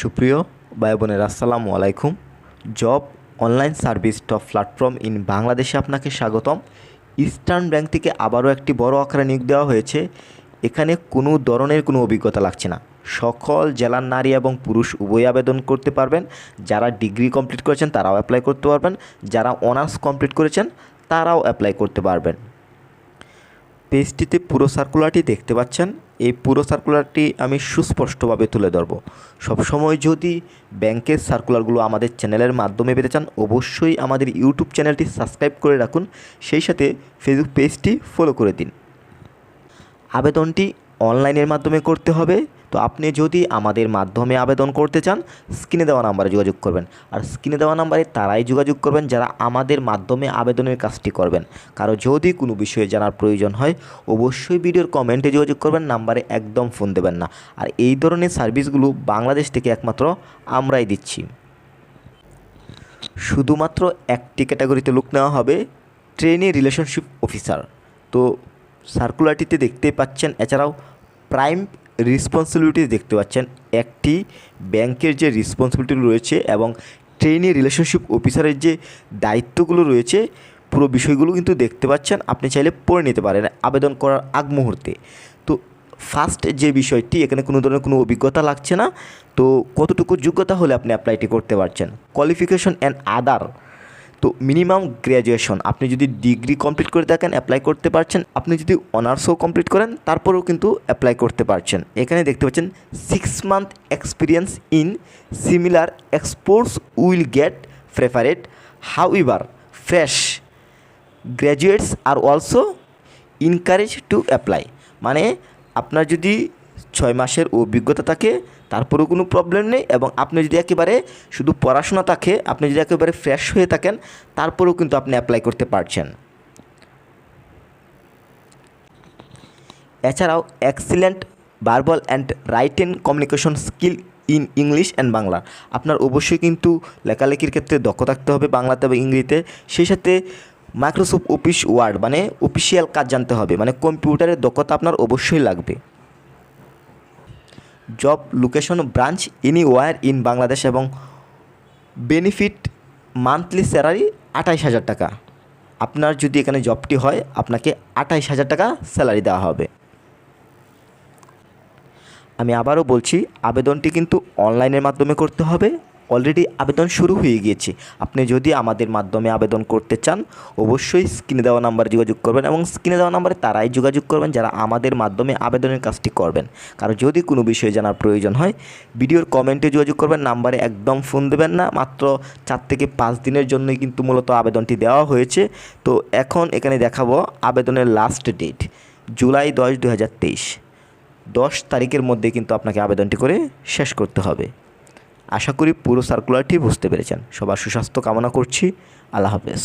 সুপ্রিয় ভাই বোনের, আসসালামু আলাইকুম। Job online service top platform in বাংলাদেশে আপনাকে স্বাগতম। ইস্টার্ন ব্যাংক থেকে আবারও একটি বড় আকারে নিয়োগ দেওয়া হয়েছে। এখানে কোনো ধরনের কোনো অভিজ্ঞতা লাগছে না। সকল জেলার নারী এবং পুরুষ উভয় আবেদন করতে পারবেন। যারা ডিগ্রি কমপ্লিট করেছেন, তারাও অ্যাপ্লাই করতে পারবেন। যারা অনার্স কমপ্লিট করেছেন, তারাও অ্যাপ্লাই করতে পারবেন। পেজটিতে পুরো সার্কুলারটি দেখতে পাচ্ছেন। এই পুরো সার্কুলারটি আমি সুস্পষ্টভাবে তুলে ধরবো। সবসময় যদি ব্যাংকের সার্কুলারগুলো আমাদের চ্যানেলের মাধ্যমে পেতে চান, অবশ্যই আমাদের ইউটিউব চ্যানেলটি সাবস্ক্রাইব করে রাখুন। সেই সাথে ফেসবুক পেজটি ফলো করে দিন। আবেদনটি অনলাইনের মাধ্যমে করতে হবে। তো আপনি যদি আমাদের মাধ্যমে আবেদন করতে চান, স্ক্রিনে দেওয়া নাম্বারে যোগাযোগ করবেন। আর স্ক্রিনে দেওয়া নাম্বারে তারাই যোগাযোগ করবেন যারা আমাদের মাধ্যমে আবেদনের কাজটি করবেন। কারও যদি কোনো বিষয়ে জানার প্রয়োজন হয়, অবশ্যই ভিডিওর কমেন্টে যোগাযোগ করবেন, নাম্বারে একদম ফোন দেবেন না। আর এই ধরনের সার্ভিসগুলো বাংলাদেশ থেকে একমাত্র আমরাই দিচ্ছি। শুধুমাত্র একটি ক্যাটাগরিতে লোক নেওয়া হবে, ট্রেনে রিলেশনশিপ অফিসার। তো সার্কুলারটিতে দেখতে পাচ্ছেন, এছাড়াও প্রাইম রেসপন্সিবিলিটি দেখতে পাচ্ছেন। একটি ব্যাংকের যে রেসপন্সিবিলিটি রয়েছে এবং ট্রেনে রিলেশনশিপ অফিসারের যে দায়িত্বগুলো রয়েছে, পুরো বিষয়গুলো কিন্তু দেখতে পাচ্ছেন। আপনি চাইলে পড়ে নিতে পারেন আবেদন করার আগ মুহূর্তে। তো ফার্স্ট যে বিষয়টি, এখানে কোনো ধরনের কোনো অভিজ্ঞতা লাগছে না। তো কতটুকু যোগ্যতা হলে আপনি অ্যাপ্লাইটি করতে পারছেন? কোয়ালিফিকেশন অ্যান্ড আদার তো মিনিমাম গ্র্যাজুয়েশন আপনি যদি ডিগ্রি কমপ্লিট করে থাকেন অ্যাপ্লাই করতে পারছেন, আপনি যদি অনার্সও কমপ্লিট করেন, তারপরেও কিন্তু অ্যাপ্লাই করতে পারছেন। এখানে দেখতে পাচ্ছেন six month experience in similar exports will get preferred however fresh graduates are also encourage to apply মানে আপনার যদি ছয় মাসের অভিজ্ঞতা থাকে তারপরেও কোনো প্রবলেম নেই এবং আপনি যদি একেবারে শুধু পড়াশোনা থাকে, আপনি যদি একেবারে ফ্রেশ হয়ে থাকেন, তারপরেও কিন্তু আপনি অ্যাপ্লাই করতে পারছেন। এছাড়াও excellent verbal and written communication skill in English and Bangla. আপনার অবশ্যই কিন্তু লেখালেখির ক্ষেত্রে দক্ষ থাকতে হবে বাংলাতে এবং ইংরেজিতে। সেই সাথে মাইক্রোসফট অফিস ওয়ার্ড মানে অফিসিয়াল কাজ জানতে হবে মানে কম্পিউটারের দক্ষতা আপনার অবশ্যই লাগবে। Job location branch anywhere in Bangladesh এবং বেনিফিট মান্থলি স্যালারি আঠাইশ হাজার টাকা। আপনার যদি এখানে জবটি হয়, আপনাকে আঠাইশ হাজার টাকা স্যালারি দেওয়া হবে। আমি আবারও বলছি, আবেদনটি কিন্তু অনলাইনের মাধ্যমে করতে হবে। অলরেডি আবেদন শুরু হয়ে গিয়েছে। আপনি যদি আমাদের মাধ্যমে আবেদন করতে চান, অবশ্যই স্ক্রিনে দেওয়া নাম্বারে যোগাযোগ করবেন এবং স্ক্রিনে দেওয়া নাম্বারে তারাই যোগাযোগ করবেন যারা আমাদের মাধ্যমে আবেদনের কাজটি করবেন। কারণ যদি কোনো বিষয়ে জানার প্রয়োজন হয়, ভিডিওর কমেন্টে যোগাযোগ করবেন, নাম্বারে একদম ফোন দেবেন না, মাত্র চার থেকে পাঁচ দিনের জন্যই কিন্তু মূলত আবেদনটি দেওয়া হয়েছে। তো এখন এখানে দেখাবো আবেদনের লাস্ট ডেট জুলাই দশ দু হাজার তেইশ। দশ তারিখের মধ্যে কিন্তু আপনাকে আবেদনটি করে শেষ করতে হবে। আশা করি পুরো সার্কুলারটি বুঝতে পেরেছেন। সবার সুস্বাস্থ্য কামনা করছি। আল্লাহ হাফেজ।